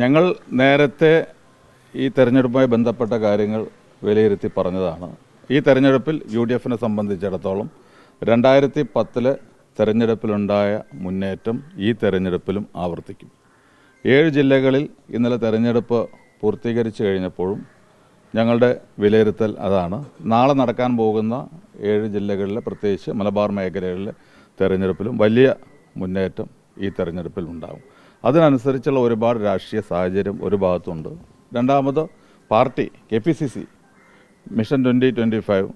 ഞങ്ങൾ നേരത്തെ ഈ തെരഞ്ഞെടുപ്പുമായി ബന്ധപ്പെട്ട കാര്യങ്ങൾ വിലയിരുത്തി പറഞ്ഞതാണ്. ഈ തെരഞ്ഞെടുപ്പിൽ യു ഡി എഫിനെ സംബന്ധിച്ചിടത്തോളം രണ്ടായിരത്തി പത്തിലെ തെരഞ്ഞെടുപ്പിലുണ്ടായ മുന്നേറ്റം ഈ തെരഞ്ഞെടുപ്പിലും ആവർത്തിക്കും. ഏഴ് ജില്ലകളിൽ ഇന്നലെ തെരഞ്ഞെടുപ്പ് പൂർത്തീകരിച്ചു കഴിഞ്ഞപ്പോഴും ഞങ്ങളുടെ വിലയിരുത്തൽ അതാണ്. നാളെ നടക്കാൻ പോകുന്ന ഏഴ് ജില്ലകളിലെ പ്രത്യേകിച്ച് മലബാർ മേഖലകളിലെ തെരഞ്ഞെടുപ്പിലും വലിയ മുന്നേറ്റം ഈ തെരഞ്ഞെടുപ്പിൽ ഉണ്ടാകും അതിനനുസരിച്ചുള്ള ഒരുപാട് രാഷ്ട്രീയ സാഹചര്യം ഒരു ഭാഗത്തുണ്ട്. രണ്ടാമത് party K P C C mission twenty twenty five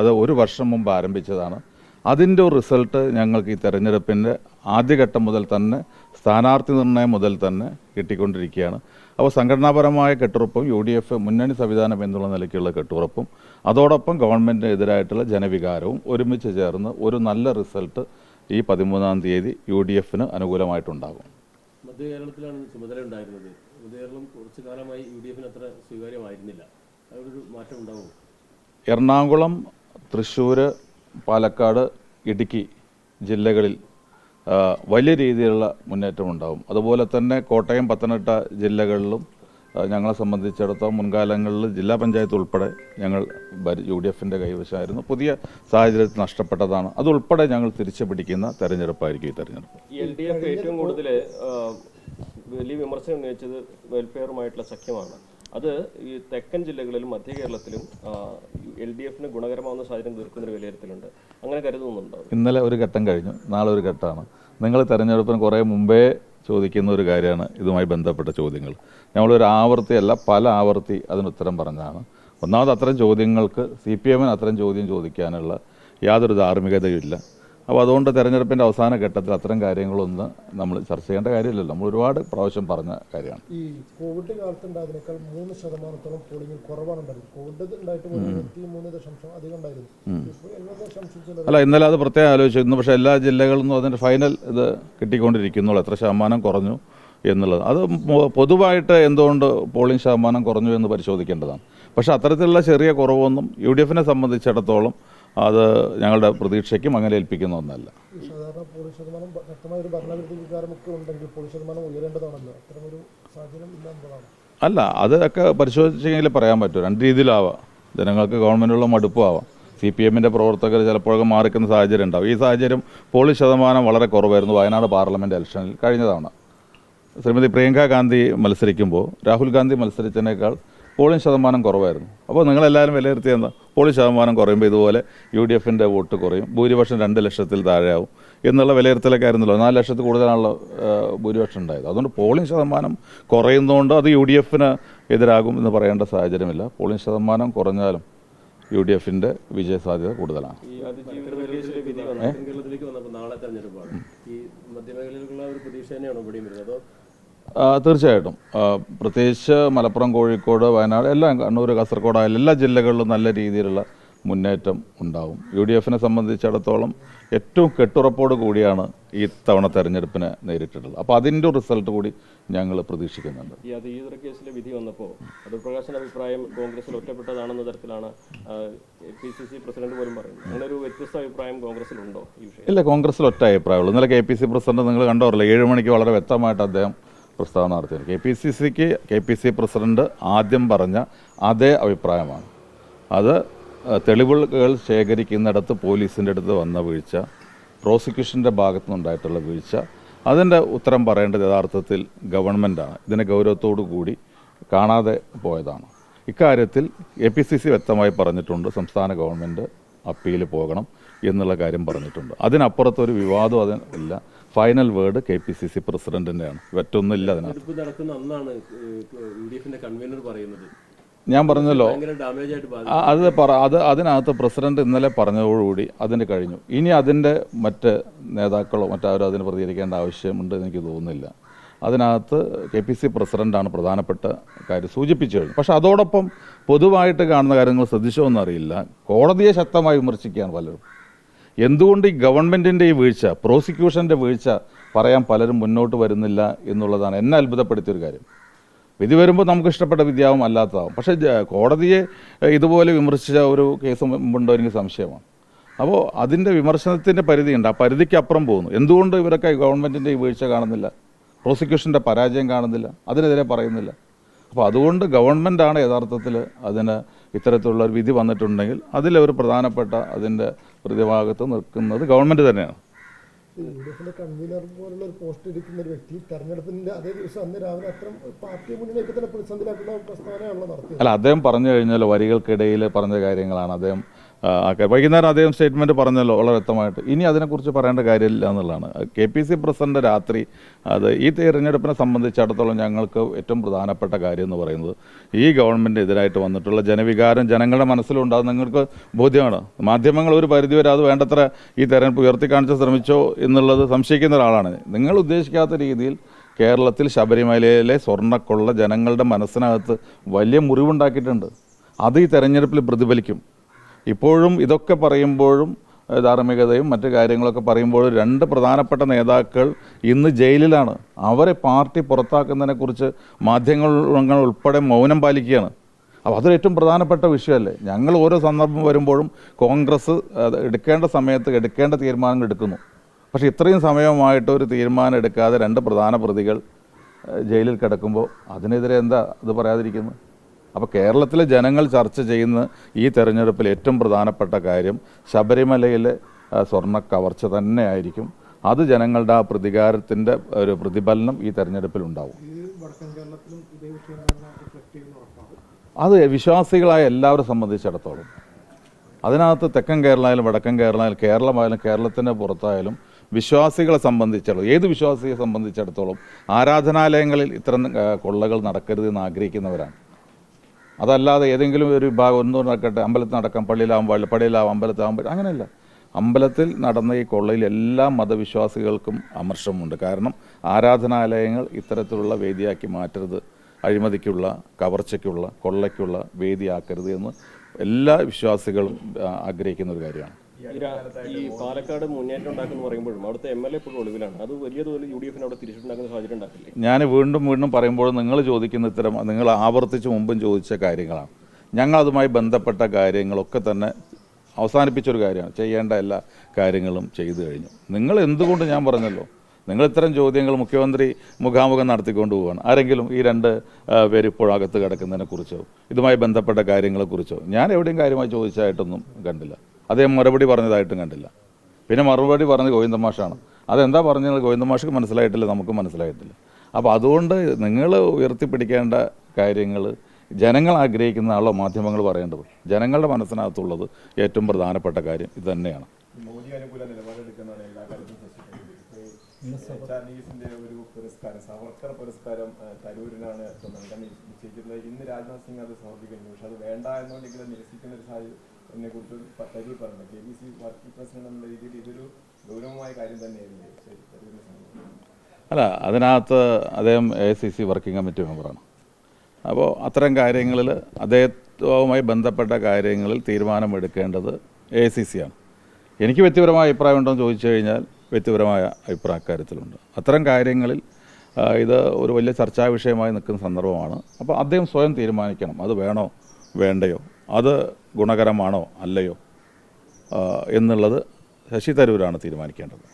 അത് ഒരു വർഷം മുമ്പ് ആരംഭിച്ചതാണ്. അതിന്റെ ഒരു റിസൾട്ട് ഞങ്ങൾക്ക് ഈ തെരഞ്ഞെടുപ്പിന്റെ ആദ്യഘട്ടം മുതൽ തന്നെ സ്ഥാനാർത്ഥി നിർണയം മുതൽ തന്നെ കിട്ടിക്കൊണ്ടിരിക്കുകയാണ്. അപ്പോൾ സംഘടനാപരമായ കെട്ടുറപ്പും യു ഡി എഫ് മുന്നണി സംവിധാനം എന്നുള്ള നിലയ്ക്കുള്ള കെട്ടുറപ്പും അതോടൊപ്പം ഗവൺമെന്റിന് എതിരായിട്ടുള്ള ജനവികാരവും ഒരുമിച്ച് ചേർന്ന് ഒരു നല്ല റിസൾട്ട് ഈ പതിമൂന്നാം തീയതി യു ഡി എഫിന് അനുകൂലമായിട്ടുണ്ടാകും. മധ്യ കേരളത്തിലാണ് ചുമതല ഉണ്ടായിരുന്നത്. മധ്യ കേരളം കുറച്ചു കാലമായി യു ഡി എഫിന് അത്ര സ്വീകാര്യമായിരുന്നില്ല. അതൊരു മാറ്റം ഉണ്ടാവും. എറണാകുളം തൃശ്ശൂർ പാലക്കാട് ഇടുക്കി ജില്ലകളിൽ വലിയ രീതിയിലുള്ള മുന്നേറ്റം ഉണ്ടാവും അതുപോലെ തന്നെ കോട്ടയം പത്തനംതിട്ട ജില്ലകളിലും ഞങ്ങളെ സംബന്ധിച്ചിടത്തോളം മുൻകാലങ്ങളിൽ ജില്ലാ പഞ്ചായത്ത് ഉൾപ്പെടെ ഞങ്ങൾ യു ഡി എഫിന്റെ കൈവശമായിരുന്നു. പുതിയ സാഹചര്യത്തിൽ നഷ്ടപ്പെട്ടതാണ്. അതുൾപ്പെടെ ഞങ്ങൾ തിരിച്ചു പിടിക്കുന്ന തെരഞ്ഞെടുപ്പായിരിക്കും ഈ തെരഞ്ഞെടുപ്പ്. എൽ ഡി എഫ് ഏറ്റവും കൂടുതൽ വലിയ വിമർശനം ഉന്നയിച്ചത് വെൽഫെയറുമായിട്ടുള്ള സഖ്യമാണ്. അത് ഈ തെക്കൻ ജില്ലകളിലും മധ്യ കേരളത്തിലും എൽ ഡി എഫിന് ഗുണകരമാവുന്ന സാഹചര്യം തീർക്കുന്നൊരു വിലയിരുത്തലുണ്ട്. അങ്ങനെ കരുതുന്നുണ്ടോ? ഇന്നലെ ഒരു ഘട്ടം കഴിഞ്ഞു. നാളെ ഒരു ഘട്ടമാണ്. നിങ്ങൾ തെരഞ്ഞെടുപ്പിന് കുറേ മുമ്പേ ചോദിക്കുന്ന ഒരു കാര്യമാണ് ഇതുമായി ബന്ധപ്പെട്ട ചോദ്യങ്ങൾ. നമ്മളൊരു ആവർത്തിയല്ല പല ആവർത്തി അതിനുത്തരം പറഞ്ഞതാണ്. ഒന്നാമത് അത്തരം ചോദ്യങ്ങൾക്ക് സി പി എമ്മിന് അത്തരം ചോദ്യം ചോദിക്കാനുള്ള യാതൊരു ധാർമ്മികതയും ഇല്ല. അപ്പോൾ അതുകൊണ്ട് തെരഞ്ഞെടുപ്പിന്റെ അവസാന ഘട്ടത്തിൽ അത്തരം കാര്യങ്ങളൊന്നും നമ്മൾ ചർച്ച ചെയ്യേണ്ട കാര്യമില്ലല്ലോ. നമ്മൾ ഒരുപാട് പ്രാവശ്യം പറഞ്ഞ കാര്യമാണ്. ഈ കോവിഡ് കാലത്ത് ഉണ്ടായതിനേക്കാൾ മൂന്ന് ശതമാനത്തോളം പോളിംഗ് കുറവാണ് ഉണ്ടായിരുന്നത്. കോവിഡ് ഉണ്ടായിട്ട് അല്ല ഇന്നലെ അത് പ്രത്യേകം ആലോചിച്ചു. ഇന്ന് പക്ഷേ എല്ലാ ജില്ലകളിൽ നിന്നും അതിന്റെ ഫൈനൽ ഇത് കിട്ടിക്കൊണ്ടിരിക്കുന്നുള്ളൂ. എത്ര ശതമാനം കുറഞ്ഞു എന്നുള്ളത്. അത് പൊതുവായിട്ട് എന്തുകൊണ്ട് പോളിംഗ് ശതമാനം കുറഞ്ഞു എന്ന് പരിശോധിക്കേണ്ടതാണ്. പക്ഷേ അത്തരത്തിലുള്ള ചെറിയ കുറവൊന്നും യു ഡി എഫിനെ സംബന്ധിച്ചിടത്തോളം അത് ഞങ്ങളുടെ പ്രതീക്ഷയ്ക്കും അങ്ങനെ ഏൽപ്പിക്കുന്ന ഒന്നല്ല. അല്ല അതൊക്കെ പരിശോധിച്ചെങ്കിൽ പറയാൻ പറ്റും. രണ്ട് രീതിയിലാവാം. ജനങ്ങൾക്ക് ഗവൺമെന്റുള്ള മടുപ്പാവാം സി പി എമ്മിന്റെ പ്രവർത്തകർ ചിലപ്പോഴൊക്കെ മാറിക്കുന്ന സാഹചര്യം ഉണ്ടാവും. ഈ സാഹചര്യം പോളിംഗ് ശതമാനം വളരെ കുറവായിരുന്നു വയനാട് പാർലമെന്റ് ഇലക്ഷനിൽ കഴിഞ്ഞ തവണ. ശ്രീമതി പ്രിയങ്ക ഗാന്ധി മത്സരിക്കുമ്പോൾ രാഹുൽ ഗാന്ധി മത്സരിച്ചതിനേക്കാൾ പോളിംഗ് ശതമാനം കുറവായിരുന്നു. അപ്പോൾ നിങ്ങളെല്ലാവരും വിലയിരുത്തിയ എന്താ? പോളിംഗ് ശതമാനം കുറയുമ്പോൾ ഇതുപോലെ യു ഡി എഫിന്റെ വോട്ട് കുറയും. ഭൂരിപക്ഷം രണ്ട് ലക്ഷത്തിൽ താഴെയാവും എന്നുള്ള വിലയിരുത്തലൊക്കെ ആയിരുന്നല്ലോ. നാല് ലക്ഷത്തിൽ കൂടുതലാണല്ലോ ഭൂരിപക്ഷം ഉണ്ടായത്. അതുകൊണ്ട് പോളിംഗ് ശതമാനം കുറയുന്നതുകൊണ്ട് അത് യു ഡി എഫിന് എതിരാകും എന്ന് പറയേണ്ട സാഹചര്യമില്ല. പോളിംഗ് ശതമാനം കുറഞ്ഞാലും യു ഡി എഫിന്റെ വിജയ സാധ്യത കൂടുതലാണ്. കേരളത്തിലേക്ക് വന്നപ്പോൾ നാളെ തെരഞ്ഞെടുപ്പാണ്. ഈ മധ്യമേഖലയിലുള്ള ഒരു പ്രതീക്ഷ തന്നെയാണോ ഇവിടെയും വരുന്നത്? അതോ തീർച്ചയായിട്ടും. പ്രത്യേകിച്ച് മലപ്പുറം കോഴിക്കോട് വയനാട് എല്ലാം കണ്ണൂർ കാസർഗോഡ് ആയാലും എല്ലാ ജില്ലകളിലും നല്ല രീതിയിലുള്ള മുന്നേറ്റം ഉണ്ടാവും. യു ഡി എഫിനെ സംബന്ധിച്ചിടത്തോളം ഏറ്റവും കെട്ടുറപ്പോട് കൂടിയാണ് ഈ തവണ തെരഞ്ഞെടുപ്പിനെ നേരിട്ടിട്ടുള്ളത്. അപ്പോൾ അതിന്റെ റിസൾട്ട് കൂടി ഞങ്ങൾ പ്രതീക്ഷിക്കുന്നുണ്ട്. ഈ അതീതര കേസിലെ വിധി വന്നപ്പോൾ അത് പ്രകാശന അഭിപ്രായം കോൺഗ്രസിൽ ഒറ്റപ്പെട്ടതാണെന്ന തരത്തിലാണ് പി സി സി പ്രസിഡന്റ് പോലും പറയുന്നത്. അങ്ങനെ ഒരു വ്യത്യസ്ത അഭിപ്രായം കോൺഗ്രസിലുണ്ടോ ഈ വിഷയം ഇല്ല കോൺഗ്രസിൽ ഒറ്റ അഭിപ്രായമുള്ളൂ. ഇന്നലെ കെ പി സി പ്രസിഡന്റ് നിങ്ങൾ കണ്ടോറില്ല ഏഴ് മണിക്ക് വളരെ വ്യക്തമായിട്ട് അദ്ദേഹം പ്രസ്താവന നടത്തിയത്. കെ പി സി സിക്ക് കെ പി സി പ്രസിഡന്റ് ആദ്യം പറഞ്ഞ അതേ അഭിപ്രായമാണ്. അത് തെളിവുകൾ ശേഖരിക്കുന്നിടത്ത് പോലീസിന്റെ അടുത്ത് വന്ന വീഴ്ച പ്രോസിക്യൂഷന്റെ ഭാഗത്തു നിന്നുണ്ടായിട്ടുള്ള വീഴ്ച അതിന്റെ ഉത്തരം പറയേണ്ടത് യഥാർത്ഥത്തിൽ ഗവൺമെന്റാണ് ഇതിനെ ഗൗരവത്തോടു കൂടി കാണാതെ പോയതാണ്. ഇക്കാര്യത്തിൽ എ പി സി സി വ്യക്തമായി പറഞ്ഞിട്ടുണ്ട് സംസ്ഥാന ഗവൺമെന്റ് അപ്പീൽ പോകണം എന്നുള്ള കാര്യം പറഞ്ഞിട്ടുണ്ട്. അതിനപ്പുറത്തൊരു വിവാദം അതിന് ഇല്ല. Final word K P C C പ്രസിഡന്റിന്റെയാണ് മറ്റൊന്നുമില്ല അതിനകത്ത്. തെരഞ്ഞെടുപ്പ് നടക്കുന്ന അന്നാണ് യു ഡി എഫിന്റെ കൺവീനർ പറയുന്നത്. ഞാൻ പറഞ്ഞല്ലോ അത് പറ അത് അതിനകത്ത് പ്രസിഡന്റ് ഇന്നലെ പറഞ്ഞതോടുകൂടി അതിന് കഴിഞ്ഞു. ഇനി അതിന്റെ മറ്റ് നേതാക്കളോ മറ്റാരോ അതിന് പ്രതികരിക്കേണ്ട ആവശ്യമുണ്ട് എനിക്ക് തോന്നുന്നില്ല. അതിനകത്ത് കെ പി സി പ്രസിഡന്റാണ് പ്രധാനപ്പെട്ട കാര്യം സൂചിപ്പിച്ചു കഴിഞ്ഞു. പക്ഷെ അതോടൊപ്പം പൊതുവായിട്ട് കാണുന്ന കാര്യങ്ങൾ ശ്രദ്ധിച്ചോ എന്നറിയില്ല. കോടതിയെ ശക്തമായി വിമർശിക്കുകയാണ് പലരും. എന്തുകൊണ്ട് ഈ ഗവൺമെന്റിന്റെ ഈ വീഴ്ച പ്രോസിക്യൂഷന്റെ വീഴ്ച പറയാൻ പലരും മുന്നോട്ട് വരുന്നില്ല എന്നുള്ളതാണ് എന്നെ അത്ഭുതപ്പെടുത്തിയൊരു കാര്യം. വിധി വരുമ്പോൾ നമുക്ക് ഇഷ്ടപ്പെട്ട വിദ്യാവും അല്ലാത്തതാവും. പക്ഷേ കോടതിയെ ഇതുപോലെ വിമർശിച്ച ഒരു കേസ് മുമ്പുണ്ടോ എനിക്ക് സംശയമാണ്. അപ്പോൾ അതിന്റെ വിമർശനത്തിന്റെ പരിധിയുണ്ട്. ആ പരിധിക്ക് അപ്പുറം പോകുന്നു. എന്തുകൊണ്ട് ഇവരൊക്കെ ഗവൺമെന്റിന്റെ ഈ വീഴ്ച കാണുന്നില്ല? പ്രോസിക്യൂഷന്റെ പരാജയം കാണുന്നില്ല. അതിനെതിരെ പറയുന്നില്ല. അപ്പോൾ അതുകൊണ്ട് ഗവൺമെന്റാണ് യഥാർത്ഥത്തിൽ അതിന് ഇത്തരത്തിലുള്ള ഒരു വിധി വന്നിട്ടുണ്ടെങ്കിൽ അതിലൊരു പ്രധാനപ്പെട്ട അതിന്റെ പ്രതിഭാഗത്ത് നിൽക്കുന്നത് ഗവൺമെന്റ് തന്നെയാണ്. യു ഡി കൺവീനർ പോലുള്ള ഒരു പോസ്റ്റ് എടുക്കുന്ന ഒരു വ്യക്തി തെരഞ്ഞെടുപ്പിന്റെ അതേ ദിവസം അന്ന് രാവിലെ അത്തരം പാർട്ടി മുന്നിലേക്ക് തന്നെ പ്രതിസന്ധിയിലാക്കുന്ന പ്രസ്താവനയാണല്ലോ നടത്തിയത്. അല്ല അദ്ദേഹം പറഞ്ഞു കഴിഞ്ഞാൽ വരികൾക്കിടയിൽ പറഞ്ഞ കാര്യങ്ങളാണ്. അദ്ദേഹം വൈകുന്നേരം അദ്ദേഹം സ്റ്റേറ്റ്മെന്റ് പറഞ്ഞല്ലോ വളരെ വ്യക്തമായിട്ട്. ഇനി അതിനെക്കുറിച്ച് പറയേണ്ട കാര്യമില്ല എന്നുള്ളതാണ്. കെ പി സി പ്രസിഡന്റ് രാത്രി അത് ഈ തെരഞ്ഞെടുപ്പിനെ സംബന്ധിച്ചിടത്തോളം ഞങ്ങൾക്ക് ഏറ്റവും പ്രധാനപ്പെട്ട കാര്യം എന്ന് പറയുന്നത് ഈ ഗവൺമെന്റ് എതിരായിട്ട് വന്നിട്ടുള്ള ജനവികാരം ജനങ്ങളുടെ മനസ്സിലുണ്ടാകും നിങ്ങൾക്ക് ബോധ്യമാണ്. മാധ്യമങ്ങൾ ഒരു പരിധിവരെ അത് വേണ്ടത്ര ഈ തെരഞ്ഞെടുപ്പ് ഉയർത്തി കാണിച്ച് ശ്രമിച്ചോ എന്നുള്ളത് സംശയിക്കുന്ന ഒരാളാണ്. നിങ്ങൾ ഉദ്ദേശിക്കാത്ത രീതിയിൽ കേരളത്തിൽ ശബരിമലയിലെ സ്വർണക്കൊള്ള ജനങ്ങളുടെ മനസ്സിനകത്ത് വലിയ മുറിവുണ്ടാക്കിയിട്ടുണ്ട്. അത് ഈ തെരഞ്ഞെടുപ്പിൽ പ്രതിഫലിക്കും. ഇപ്പോഴും ഇതൊക്കെ പറയുമ്പോഴും ധാർമ്മികതയും മറ്റു കാര്യങ്ങളൊക്കെ പറയുമ്പോഴും രണ്ട് പ്രധാനപ്പെട്ട നേതാക്കൾ ഇന്ന് ജയിലിലാണ്. അവരെ പാർട്ടി പുറത്താക്കുന്നതിനെക്കുറിച്ച് മാധ്യമങ്ങൾ ഉൾപ്പെടെ മൗനം പാലിക്കുകയാണ്. അപ്പോൾ അതൊരു ഏറ്റവും പ്രധാനപ്പെട്ട വിഷയമല്ലേ? ഞങ്ങൾ ഓരോ സന്ദർഭം വരുമ്പോഴും കോൺഗ്രസ് എടുക്കേണ്ട സമയത്ത് എടുക്കേണ്ട തീരുമാനങ്ങൾ എടുക്കുന്നു. പക്ഷേ ഇത്രയും സമയമായിട്ട് ഒരു തീരുമാനം എടുക്കാതെ രണ്ട് പ്രധാന പ്രതികൾ ജയിലിൽ കിടക്കുമ്പോൾ അതിനെതിരെ എന്താ അത് പറയാതിരിക്കുന്നത്? അപ്പോൾ കേരളത്തിലെ ജനങ്ങൾ ചർച്ച ചെയ്യുന്ന ഈ തെരഞ്ഞെടുപ്പിൽ ഏറ്റവും പ്രധാനപ്പെട്ട കാര്യം ശബരിമലയിലെ സ്വർണ കവർച്ച തന്നെയായിരിക്കും. അത് ജനങ്ങളുടെ ആ പ്രതികാരത്തിന്റെ ഒരു പ്രതിഫലനം ഈ തെരഞ്ഞെടുപ്പിൽ ഉണ്ടാവും. അത് വിശ്വാസികളായ എല്ലാവരും സംബന്ധിച്ചിടത്തോളം. അതിനകത്ത് തെക്കൻ കേരളമായാലും വടക്കൻ കേരളമായാലും കേരളമായാലും കേരളത്തിന്റെ പുറത്തായാലും വിശ്വാസികളെ സംബന്ധിച്ചിടത്തോളം ഏത് വിശ്വാസിയെ സംബന്ധിച്ചിടത്തോളം ആരാധനാലയങ്ങളിൽ ഇത്തരം കൊള്ളകൾ നടക്കരുത് എന്ന് ആഗ്രഹിക്കുന്നവരാണ്. അതല്ലാതെ ഏതെങ്കിലും ഒരു വിഭാഗം ഒന്നും നടക്കട്ടെ അമ്പലത്തിൽ നടക്കാം പള്ളിയിലാവാൻ പാടില്ല പള്ളിയിലാവാം അമ്പലത്തിലാവാൻ പാടില്ല അങ്ങനെയല്ല. അമ്പലത്തിൽ നടന്ന ഈ കൊള്ളയിൽ എല്ലാ മതവിശ്വാസികൾക്കും അമർഷമുണ്ട്. കാരണം ആരാധനാലയങ്ങൾ ഇത്തരത്തിലുള്ള വേദിയാക്കി മാറ്റരുത്. അഴിമതിക്കുള്ള കവർച്ചയ്ക്കുള്ള കൊള്ളയ്ക്കുള്ള വേദിയാക്കരുത് എന്ന് എല്ലാ വിശ്വാസികളും ആഗ്രഹിക്കുന്ന ഒരു കാര്യമാണ്. ഈ പാലക്കാട് മുന്നേറ്റം ഉണ്ടാക്കുന്ന പറയുമ്പോഴും അവിടുത്തെ എം എൽ എ ഇപ്പോഴും ഒളിവിലാണ്. അത് വലിയ തോതിൽ യു ഡി എഫിന് അവിടെ തിരിച്ചിട്ടുണ്ടാക്കുന്ന സാഹചര്യം ഉണ്ടാക്കില്ല? ഞാൻ വീണ്ടും വീണ്ടും പറയുമ്പോൾ നിങ്ങൾ ചോദിക്കുന്ന ഇത്തരം നിങ്ങൾ ആവർത്തിച്ച് മുമ്പും ചോദിച്ച കാര്യങ്ങളാണ്. ഞങ്ങൾ അതുമായി ബന്ധപ്പെട്ട കാര്യങ്ങളൊക്കെ തന്നെ അവസാനിപ്പിച്ചൊരു കാര്യമാണ്. ചെയ്യേണ്ട എല്ലാ കാര്യങ്ങളും ചെയ്തു കഴിഞ്ഞു. നിങ്ങൾ എന്തുകൊണ്ട് ഞാൻ പറഞ്ഞല്ലോ? നിങ്ങൾ ഇത്തരം ചോദ്യങ്ങൾ മുഖ്യമന്ത്രി മുഖാമുഖം നടത്തിക്കൊണ്ട് പോവുകയാണ് ആരെങ്കിലും ഈ രണ്ട് പേര് ഇപ്പോഴകത്ത് കിടക്കുന്നതിനെക്കുറിച്ചോ ഇതുമായി ബന്ധപ്പെട്ട കാര്യങ്ങളെക്കുറിച്ചോ ഞാൻ എവിടെയും കാര്യമായി ചോദിച്ചതായിട്ടൊന്നും കണ്ടില്ല. അദ്ദേഹം മറുപടി പറഞ്ഞതായിട്ടും കണ്ടില്ല. പിന്നെ മറുപടി പറഞ്ഞത് ഗോവിന്ദമാഷാണ് അതെന്താ പറഞ്ഞത് ഗോവിന്ദമാഷക്ക് മനസ്സിലായിട്ടില്ല നമുക്ക് മനസ്സിലായിട്ടില്ല. അപ്പോൾ അതുകൊണ്ട് നിങ്ങൾ ഉയർത്തിപ്പിടിക്കേണ്ട കാര്യങ്ങൾ ജനങ്ങൾ ആഗ്രഹിക്കുന്ന ആളോ മാധ്യമങ്ങൾ പറയേണ്ടത് ജനങ്ങളുടെ മനസ്സിനകത്തുള്ളത് ഏറ്റവും പ്രധാനപ്പെട്ട കാര്യം ഇത് തന്നെയാണ്. ചാനീസിന്റെ ഒരു പുരസ്കാരം സവർക്കർ പുരസ്കാരം തരൂരിനാണ് നൽകാൻ നിശ്ച- നിശ്ചയിച്ചിട്ടുള്ളത് ഇന്ന് രാജ്നാഥ് സിംഗ് അത് സമർപ്പിക്കുന്നു പക്ഷെ അത് വേണ്ട എന്നുണ്ടെങ്കിൽ നിരസിക്കുന്ന ഒരു സാഹചര്യത്തിനെ കുറിച്ച് തരൂർ പറഞ്ഞു K B C working president എന്ന രീതിയിൽ ഇതൊരു ഗൗരവമായ കാര്യം തന്നെയായിരുന്നു. അല്ല അതിനകത്ത് അദ്ദേഹം A C C working committee മെമ്പറാണ് അപ്പോൾ അത്തരം കാര്യങ്ങളിൽ അദ്ദേഹവുമായി ബന്ധപ്പെട്ട കാര്യങ്ങളിൽ തീരുമാനമെടുക്കേണ്ടത് എ സി സി ആണ്. എനിക്ക് വ്യക്തിപരമായ അഭിപ്രായം ഉണ്ടോ എന്ന് ചോദിച്ചു കഴിഞ്ഞാൽ വ്യക്തിപരമായ അഭിപ്രായ കാര്യത്തിലുണ്ട് അത്തരം കാര്യങ്ങളിൽ ഇത് ഒരു വലിയ ചർച്ചാ വിഷയമായി നിൽക്കുന്ന സന്ദർഭമാണ്. അപ്പോൾ അദ്ദേഹം സ്വയം തീരുമാനിക്കണം. അത് വേണോ വേണ്ടയോ? അത് ഗുണകരമാണോ അല്ലയോ? എന്നുള്ളത് ശശി തരൂരാണ് തീരുമാനിക്കേണ്ടത്.